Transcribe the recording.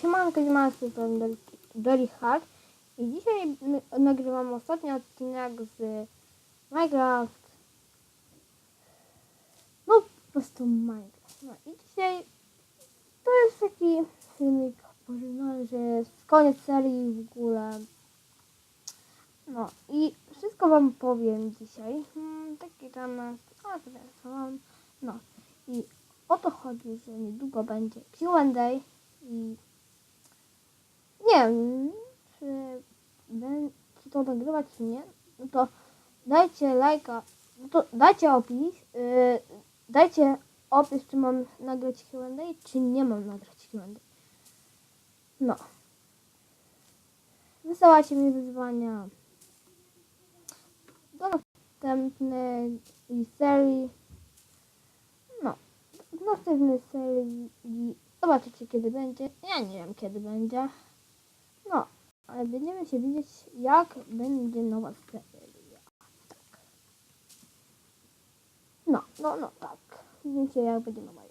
Siemanko, siemanko, jestem Dol- Dolly Hack i dzisiaj nagrywam ostatni odcinek z Minecraft. No, po prostu Minecraft. No i dzisiaj to jest taki filmik pożegnany, że jest koniec serii w ogóle. No i wszystko wam powiem dzisiaj. Hmm, taki temat, a wiem, No i o to chodzi, że niedługo będzie Q&A i wiem, czy, to nagrywać, czy nie. No to dajcie lajka, no to dajcie opis, yy, dajcie opis, czy mam nagrać Q&A, czy nie mam nagrać Q&A. No. Wysyłajcie mi wyzwania do następnej serii. No, w następnej serii zobaczycie kiedy będzie. Ja nie wiem kiedy będzie. Ale będziemy się widzieć jak będzie nowa seria. Tak. No, no, no tak. Widzimy się jak będzie nowa